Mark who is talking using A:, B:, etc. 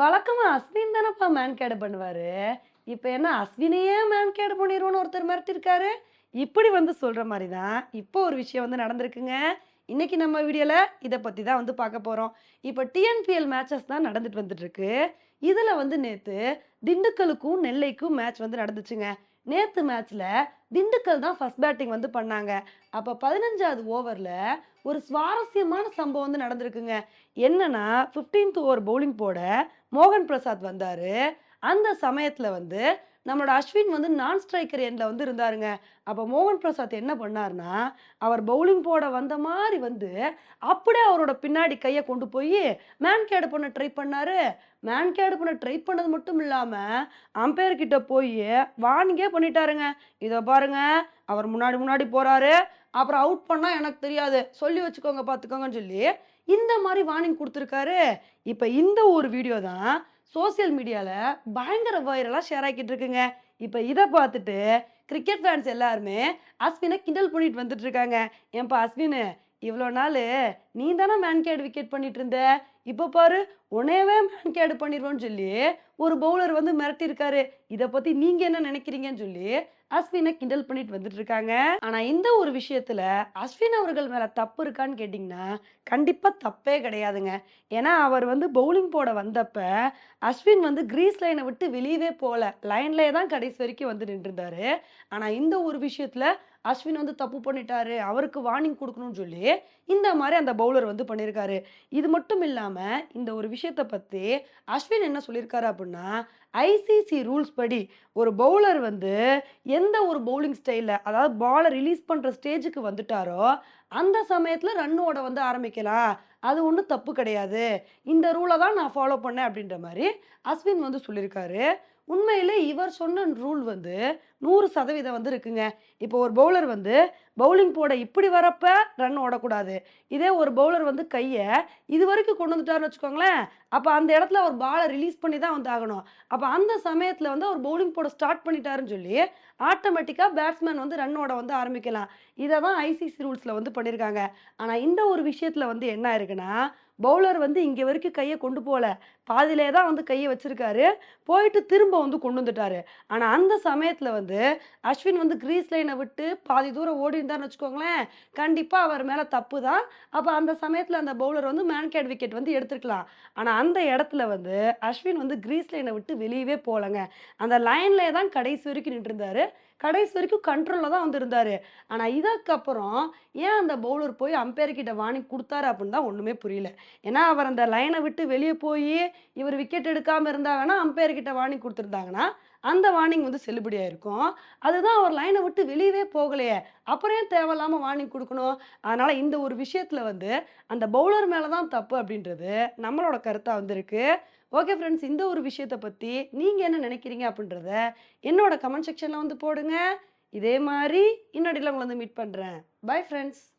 A: வழக்கமாக அஸ்வின் தானப்பா மேன்கேடு பண்ணுவார்? இப்போ என்ன அஸ்வினையே மேன்கேடு பண்ணிடுவோன்னு ஒருத்தர் மிரட்டிருக்காரு? இப்படி வந்து சொல்கிற மாதிரி தான் இப்போ ஒரு விஷயம் வந்து நடந்திருக்குங்க. இன்னைக்கு நம்ம வீடியோவில் இதை பற்றி தான் வந்து பார்க்க போகிறோம் இப்போ டிஎன்பிஎல் மேட்சஸ் தான் நடந்துட்டு வந்துட்டுருக்கு. இதில் வந்து நேற்று திண்டுக்கலுக்கும் நெல்லைக்கும் மேட்ச் வந்து நடந்துச்சுங்க. நேற்று மேட்ச்சில் திண்டுக்கல் தான் ஃபஸ்ட் பேட்டிங் வந்து பண்ணாங்க. அப்போ பதினஞ்சாவது ஓவரில் ஒரு சுவாரஸ்யமான சம்பவம் வந்து நடந்திருக்குங்க. என்னன்னா 15th ஓவர் பவுலிங் போட மோகன் பிரசாத் வந்தார். அந்த சமயத்தில் வந்து நம்மளோட அஸ்வின் வந்து நான் ஸ்ட்ரைக்கர் எண்டில் வந்து இருந்தாருங்க அப்போ மோகன் பிரசாத் என்ன பண்ணாருன்னா அவர் பவுலிங் போட வந்த மாதிரி வந்து அப்படியே அவரோட பின்னாடி கையை கொண்டு போய் மேன் கேடு பண்ண ட்ரை பண்ணாரு. மேன் கேடு பண்ண ட்ரை பண்ணது மட்டும் இல்லாமல் அம்பையர் கிட்ட போய் வார்னிங்கே பண்ணிட்டாருங்க. இதை பாருங்க அவர் முன்னாடி முன்னாடி போகிறாரு அப்புறம் அவுட் பண்ணால் எனக்கு தெரியாது. சொல்லி வச்சுக்கோங்க பார்த்துக்கோங்கன்னு சொல்லி இந்த மாதிரி வார்னிங் கொடுத்துருக்காரு. இப்போ இந்த ஒரு வீடியோ தான் சோஷியல் மீடியாவில் பயங்கர வைரலாக ஷேர் ஆக்கிட்டு இருக்குங்க. இப்போ இதை பார்த்துட்டு கிரிக்கெட் ஃபேன்ஸ் எல்லாருமே அஸ்வினை கிண்டல் பண்ணிட்டு வந்துட்டு இருக்காங்க. ஏன்பா அஸ்வின் இவ்வளோ நாள் நீ தானே மேன்கேட் விக்கெட் பண்ணிட்டு இருந்த? இப்போ பாரு உனையவே மேன்கேடு பண்ணிடுவோன்னு சொல்லி ஒரு பவுலர் வந்து மிரட்டியிருக்காரு. இதை பற்றி நீங்கள் என்ன நினைக்கிறீங்கன்னு சொல்லி அஸ்வினை கிண்டல் பண்ணிட்டு வந்துட்டு இருக்காங்க ஆனால் இந்த ஒரு விஷயத்தில் அஸ்வின் அவர்கள் மேலே தப்பு இருக்கான்னு கேட்டிங்கன்னா கண்டிப்பாக தப்பே கிடையாதுங்க. ஏன்னா அவர் வந்து பவுலிங் போட வந்தப்ப அஸ்வின் வந்து கிரீஸ் லைனை விட்டு வெளியவே போகல. லைன்லேயே தான் கடைசி வரைக்கும் வந்து நின்றுருந்தாரு. ஆனால் இந்த ஒரு விஷயத்தில் அஸ்வின் வந்து தப்பு பண்ணிட்டாரு. அவருக்கு வார்னிங் கொடுக்கணும்னு சொல்லி இந்த மாதிரி அந்த பவுலர் வந்து பண்ணியிருக்காரு. இது மட்டும் இல்லாமல் இந்த ஒரு விஷயத்தை பற்றி அஸ்வின் என்ன சொல்லியிருக்காரு அப்படின்னா ஐசிசி ரூல்ஸ் படி ஒரு பவுலர் வந்து எந்த ஒரு பவுலிங் ஸ்டைலில் அதாவது பாலை ரிலீஸ் பண்ணுற ஸ்டேஜுக்கு வந்துட்டாரோ அந்த சமயத்தில் ரன்னோட வந்து ஆரம்பிக்கலாம். அது ஒன்றும் தப்பு கிடையாது. இந்த ரூலை தான் நான் ஃபாலோ பண்ணேன் அப்படின்ற மாதிரி அஸ்வின் வந்து சொல்லியிருக்காரு உண்மையில் இவர் சொன்ன ரூல் வந்து நூறு சதவீதம் வந்து இருக்குங்க. இப்போ ஒரு பவுலர் வந்து பவுலிங் போட இப்படி வரப்ப ரன் ஓடக்கூடாது. இதே ஒரு பவுலர் வந்து கையை இது வரைக்கும் கொண்டு வந்துட்டாருன்னு வச்சுக்கோங்களேன். அப்போ அந்த இடத்துல அவர் பாலை ரிலீஸ் பண்ணி தான் வந்து ஆகணும் அப்போ அந்த சமயத்தில் வந்து அவர் பவுலிங் போட ஸ்டார்ட் பண்ணிட்டாருன்னு சொல்லி ஆட்டோமேட்டிக்காக பேட்ஸ்மேன் வந்து ரன்னோட வந்து ஆரம்பிக்கலாம். இதை தான் ஐசிசி ரூல்ஸில் வந்து பண்ணியிருக்காங்க ஆனால் இந்த ஒரு விஷயத்தில் வந்து என்ன இருக்குன்னா பவுலர் வந்து இங்கே வரைக்கும் கையை கொண்டு போகல. பாதியிலே தான் வந்து கையை வச்சுருக்காரு. போயிட்டு திரும்ப வந்து கொண்டு வந்துட்டாரு. ஆனால் அந்த சமயத்தில் வந்து அஸ்வின் வந்து கிரீஸ் லைனை விட்டு பாதி தூரம் ஓடி வச்சுக்கோங்களேன். கண்டிப்பாக அவர் மேலே தப்பு தான். அப்போ அந்த சமயத்தில் அந்த பவுலர் வந்து மேன்கேட் விக்கெட் வந்து எடுத்துருக்கலாம். ஆனால் அந்த இடத்துல வந்து அஸ்வின் வந்து கிரீஸ் லைனை விட்டு வெளியவே போகலங்க. அந்த லைன்லேயே தான் கடைசி வரைக்கும் நின்றுருந்தாரு. கடைசி வரைக்கும் கண்ட்ரோலில் தான் வந்திருந்தார் ஆனால் இதுக்கப்புறம் ஏன் அந்த பவுலர் போய் அம்பையர் வாணி கொடுத்தாரு அப்படின்னு தான் ஒன்றுமே புரியல. ஏன்னா அவர் அந்த லைனை விட்டு வெளியே போய் இவர் விக்கெட் எடுக்காமல் இருந்தாங்கன்னா அம்பையர் கிட்ட வார்னிங் கொடுத்துருந்தாங்கன்னா அந்த வார்னிங் வந்து செல்லுபடியாக இருக்கும். அதுதான் அவர் லைனை விட்டு வெளியவே போகலையே. அப்புறம் தேவையில்லாமல் வார்னிங் கொடுக்கணும்? அதனால் இந்த ஒரு விஷயத்தில் வந்து அந்த பவுலர் மேலே தான் தப்பு அப்படின்றது நம்மளோட கருத்தாக வந்திருக்கு. ஓகே ஃப்ரெண்ட்ஸ் இந்த ஒரு விஷயத்தை பற்றி நீங்கள் என்ன நினைக்கிறீங்க அப்படின்றத என்னோட கமெண்ட் செக்ஷனில் வந்து போடுங்க. இதே மாதிரி இன்னொடியில் உங்களை வந்து மீட் பண்ணுறேன் பை ஃப்ரெண்ட்ஸ்